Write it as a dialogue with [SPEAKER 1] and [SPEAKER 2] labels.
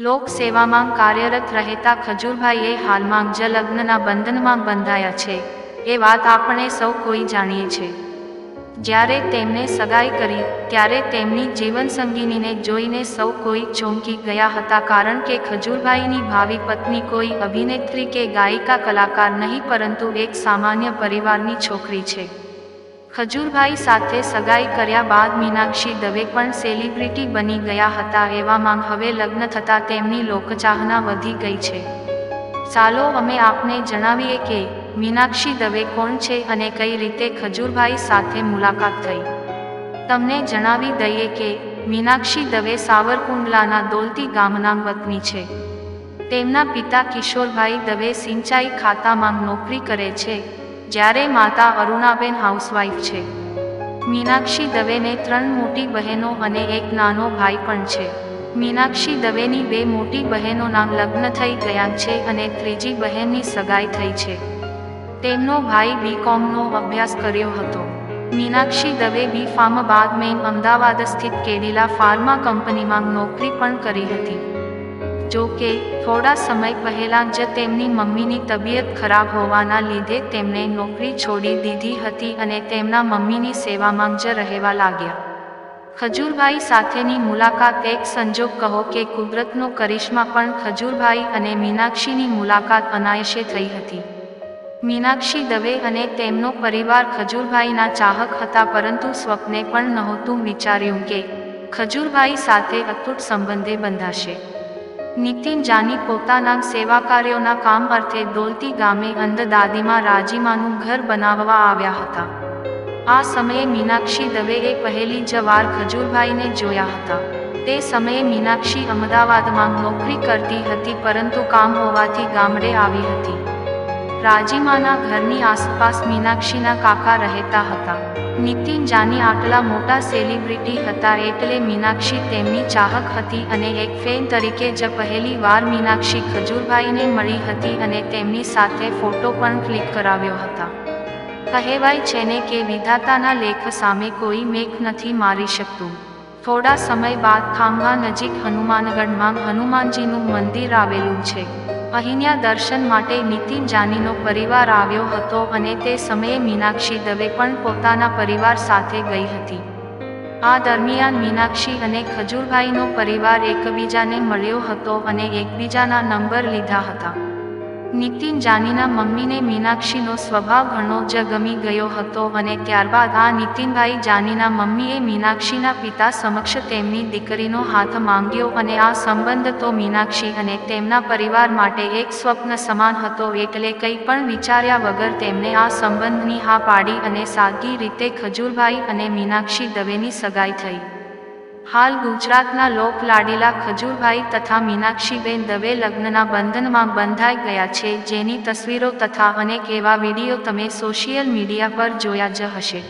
[SPEAKER 1] લોક સેવામાં કાર્યરત રહેતા ખજૂરભાઈએ હાલમાં જ લગ્નના બંધનમાં બંધાયા છે. એ વાત આપણે સૌ કોઈ જાણીએ છે. જ્યારે તેમને સગાઈ કરી, ત્યારે તેમની જીવનસંગીનીને જોઈને સૌ કોઈ ચોંકી ગયા હતા કારણ કે ખજૂરભાઈની ભાવિ પત્ની કોઈ અભિનેત્રી કે ગાયિકા કલાકાર નહીં પરંતુ એક સામાન્ય પરિવારની છોકરી છે. ખજૂરભાઈ સાથે સગાઈ કર્યા બાદ મીનાક્ષી દવે પણ સેલિબ્રિટી બની ગયા હતા એવામાં હવે લગ્ન થતાં તેમની લોકચાહના વધી ગઈ છે. ચાલો અમે આપને જણાવીએ કે મીનાક્ષી દવે કોણ છે અને કઈ રીતે ખજૂરભાઈ સાથે મુલાકાત થઈ. તમને જણાવી દઈએ કે મીનાક્ષી દવે સાવરકુંડલાના દોલતી ગામના વતની છે. તેમના પિતા કિશોરભાઈ દવે સિંચાઈ ખાતામાં નોકરી કરે છે. જ્યારે માતા અરુણાબેન હાઉસવાઈફ છે. મીનાક્ષી દવેને ત્રણ મોટી બહેનો અને એક નાનો ભાઈ પણ છે. મીનાક્ષી દવેની બે મોટી બહેનોના લગ્ન થઈ ગયા છે અને ત્રીજી બહેનની સગાઈ થઈ છે. તેમનો ભાઈ બી કોમનો અભ્યાસ કર્યો હતો. મીનાક્ષી દવે બી ફાર્મ બાદ મેં અમદાવાદ સ્થિત કેડિલા ફાર્મા કંપનીમાં નોકરી પણ કરી હતી. જો કે, થોડા સમય પહેલા જ તેમની મમ્મીની તબિયત ખરાબ હોવાના લીધે તેમણે નોકરી છોડી દીધી હતી અને તેમના મમ્મીની સેવામાં જ રહેવા લાગ્યા. ખજૂરભાઈ સાથેની મુલાકાત એક સંજોગ કહો કે કુદરતનો કરિશ્મા પણ ખજૂરભાઈ અને મીનાક્ષીની મુલાકાત અનાયશે થઈ હતી. મીનાક્ષી દવે અને તેમનો પરિવાર ખજૂરભાઈના ચાહક હતા પરંતુ સ્વપ્ને પણ નહોતું વિચાર્યું કે ખજૂરભાઈ સાથે અતૂટ સંબંધે બંધાશે. નીતિન જાની પોતાના સેવા કાર્યોના કામ અર્થે દોલતી ગામે અંધદાદીમાં રાજીમાનું ઘર બનાવવા આવ્યા હતા. આ સમયે મીનાક્ષી દવેએ પહેલી જ વાર ખજૂરભાઈને જોયા હતા. તે સમયે મીનાક્ષી અમદાવાદમાં નોકરી કરતી હતી પરંતુ કામ હોવાથી ગામડે આવી હતી. રાજીમાના ઘરની આસપાસ મીનાક્ષીના કાકા રહેતા હતા. નીતિન જાની આટલા મોટા સેલિબ્રિટી હતા એટલે મીનાક્ષી તેમની ચાહક હતી અને એક ફેન તરીકે જ પહેલી વાર મીનાક્ષી ખજૂરભાઈને મળી હતી અને તેમની સાથે ફોટો પણ ક્લિક કરાવ્યો હતા. કહેવાય છે ને કે વિધાતાના લેખ સામે કોઈ મેઘ નથી મારી શકતું. થોડા સમય બાદ ખાંભા નજીક હનુમાનગઢમાં હનુમાનજીનું મંદિર આવેલું છે. અહીંના દર્શન માટે નીતિન જાનીનો પરિવાર આવ્યો હતો અને તે સમયે મીનાક્ષી દવે પણ પોતાના પરિવાર સાથે ગઈ હતી. આ દરમિયાન મીનાક્ષી અને ખજૂરભાઈનો પરિવાર એકબીજાને મળ્યો હતો અને એકબીજાના નંબર લીધા હતા. નીતિન જાનીના મમ્મીને મીનાક્ષીનો સ્વભાવ ઘણો જ ગમી ગયો હતો અને ત્યારબાદ આ નીતિનભાઈ જાનીના મમ્મીએ મીનાક્ષીના પિતા સમક્ષ તેમની દીકરીનો હાથ માંગ્યો અને આ સંબંધ તો મીનાક્ષી અને તેમના પરિવાર માટે એક સ્વપ્ન સમાન હતો એટલે કંઈ પણ વિચાર્યા વગર તેમણે આ સંબંધની હા પાડી અને સાદગી રીતે ખજૂરભાઈ અને મીનાક્ષી દવેની સગાઈ થઈ. હાલ ગુજરાતના લોક લાડીલા ખજૂરભાઈ તથા મીનાક્ષીબેન દવે લગ્નના બંધનમાં બંધાઈ ગયા છે. જેની તસવીરો તથા અનેક એવા વીડિયો તમે સોશિયલ મીડિયા પર જોયા જ હશે.